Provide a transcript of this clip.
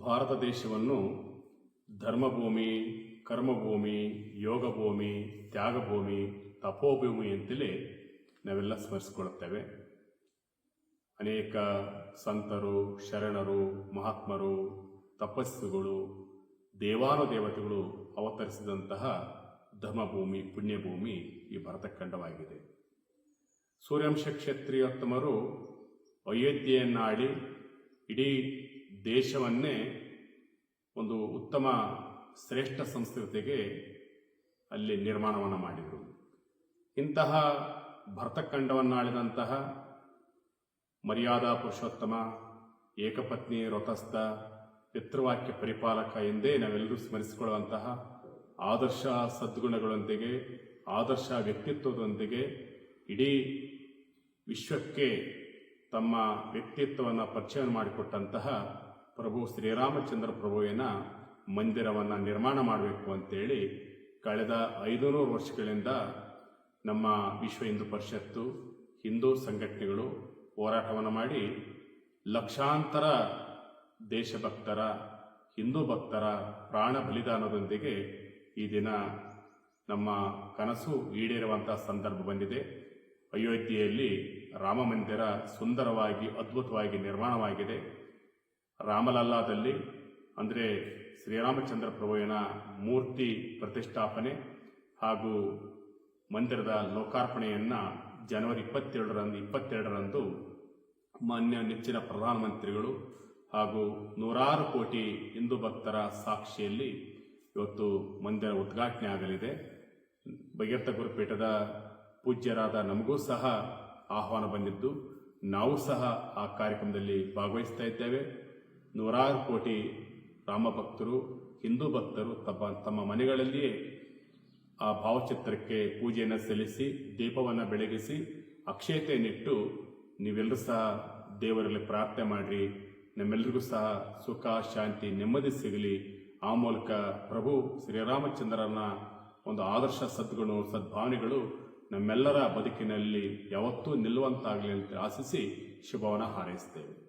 ಭಾರತ ದೇಶವನ್ನು ಧರ್ಮಭೂಮಿ, ಕರ್ಮಭೂಮಿ, ಯೋಗಭೂಮಿ, ತ್ಯಾಗಭೂಮಿ, ತಪೋಭೂಮಿ ಅಂತೇಳಿ ನಾವೆಲ್ಲ ಸ್ಮರಿಸಿಕೊಳ್ಳುತ್ತೇವೆ. ಅನೇಕ ಸಂತರು, ಶರಣರು, ಮಹಾತ್ಮರು, ತಪಸ್ಸುಗಳು, ದೇವಾನುದೇವತೆಗಳು ಅವತರಿಸಿದಂತಹ ಧರ್ಮಭೂಮಿ, ಪುಣ್ಯಭೂಮಿ ಈ ಭರತಖಂಡವಾಗಿದೆ. ಸೂರ್ಯವಂಶ ಕ್ಷತ್ರಿಯೋತ್ತಮರು ಅಯೋಧ್ಯೆಯನ್ನಾಡಿ ಇಡೀ ದೇಶವನ್ನೇ ಒಂದು ಉತ್ತಮ ಶ್ರೇಷ್ಠ ಸಂಸ್ಕೃತಿಗೆ ಅಲ್ಲಿ ನಿರ್ಮಾಣವನ್ನು ಮಾಡಿದರು. ಇಂತಹ ಭರತಖಂಡವನ್ನಾಳಿದಂತಹ ಮರ್ಯಾದಾ ಪುರುಷೋತ್ತಮ, ಏಕಪತ್ನಿ, ರಥಸ್ಥ, ಪಿತೃವಾಕ್ಯ ಪರಿಪಾಲಕ ಎಂದೇ ನಾವೆಲ್ಲರೂ ಸ್ಮರಿಸಿಕೊಳ್ಳುವಂತಹ ಆದರ್ಶ ಸದ್ಗುಣಗಳೊಂದಿಗೆ, ಆದರ್ಶ ವ್ಯಕ್ತಿತ್ವದೊಂದಿಗೆ ಇಡೀ ವಿಶ್ವಕ್ಕೆ ತಮ್ಮ ವ್ಯಕ್ತಿತ್ವವನ್ನು ಪರಿಚಯ ಮಾಡಿಕೊಟ್ಟಂತಹ ಪ್ರಭು ಶ್ರೀರಾಮಚಂದ್ರ ಪ್ರಭುವಿನ ಮಂದಿರವನ್ನು ನಿರ್ಮಾಣ ಮಾಡಬೇಕು ಅಂತೇಳಿ ಕಳೆದ ಐದುನೂರು ವರ್ಷಗಳಿಂದ ನಮ್ಮ ವಿಶ್ವ ಹಿಂದೂ ಪರಿಷತ್ತು, ಹಿಂದೂ ಸಂಘಟನೆಗಳು ಹೋರಾಟವನ್ನು ಮಾಡಿ ಲಕ್ಷಾಂತರ ದೇಶಭಕ್ತರ, ಹಿಂದೂ ಭಕ್ತರ ಪ್ರಾಣ ಬಲಿದಾನದೊಂದಿಗೆ ಈ ದಿನ ನಮ್ಮ ಕನಸು ಈಡೇರುವಂತಹ ಸಂದರ್ಭ ಬಂದಿದೆ. ಅಯೋಧ್ಯೆಯಲ್ಲಿ ರಾಮ ಮಂದಿರ ಸುಂದರವಾಗಿ, ಅದ್ಭುತವಾಗಿ ನಿರ್ಮಾಣವಾಗಿದೆ. ರಾಮಲಲ್ಲಾದಲ್ಲಿ, ಅಂದರೆ ಶ್ರೀರಾಮಚಂದ್ರ ಪ್ರಭುವಿನ ಮೂರ್ತಿ ಪ್ರತಿಷ್ಠಾಪನೆ ಹಾಗೂ ಮಂದಿರದ ಲೋಕಾರ್ಪಣೆಯನ್ನು ಜನವರಿ ಇಪ್ಪತ್ತೇಳರಂದು ಇಪ್ಪತ್ತೆರಡರಂದು ಮಾನ್ಯ ನೆಚ್ಚಿನ ಪ್ರಧಾನಮಂತ್ರಿಗಳು ಹಾಗೂ ನೂರಾರು ಕೋಟಿ ಹಿಂದೂ ಭಕ್ತರ ಸಾಕ್ಷಿಯಲ್ಲಿ ಇವತ್ತು ಮಂದಿರ ಉದ್ಘಾಟನೆ ಆಗಲಿದೆ. ಭಗೀರಥ ಗುರುಪೀಠದ ಪೂಜ್ಯರಾದ ನಮಗೂ ಸಹ ಆಹ್ವಾನ ಬಂದಿದ್ದು, ನಾವು ಸಹ ಆ ಕಾರ್ಯಕ್ರಮದಲ್ಲಿ ಭಾಗವಹಿಸ್ತಾ ಇದ್ದೇವೆ. ನೂರಾರು ಕೋಟಿ ರಾಮ ಭಕ್ತರು ಹಿಂದೂ ಭಕ್ತರು ತಮ್ಮ ತಮ್ಮ ಮನೆಗಳಲ್ಲಿಯೇ ಆ ಭಾವಚಿತ್ರಕ್ಕೆ ಪೂಜೆಯನ್ನು ಸಲ್ಲಿಸಿ, ದೀಪವನ್ನು ಬೆಳಗಿಸಿ ಅಕ್ಷಯತೆಯನ್ನಿಟ್ಟು ನೀವೆಲ್ಲರೂ ಸಹ ದೇವರಲ್ಲಿ ಪ್ರಾರ್ಥನೆ ಮಾಡಿರಿ. ನಮ್ಮೆಲ್ಲರಿಗೂ ಸಹ ಸುಖ, ಶಾಂತಿ, ನೆಮ್ಮದಿ ಸಿಗಲಿ. ಆ ಮೂಲಕ ಪ್ರಭು ಶ್ರೀರಾಮಚಂದ್ರನ ಒಂದು ಆದರ್ಶ ಸದ್ಗುಣ, ಸದ್ಭಾವನೆಗಳು ನಮ್ಮೆಲ್ಲರ ಬದುಕಿನಲ್ಲಿ ಯಾವತ್ತೂ ನಿಲ್ಲುವಂತಾಗಲಿ ಅಂತ ಆಶಿಸಿ ಶುಭವನ್ನು ಹಾರೈಸ್ತೇವೆ.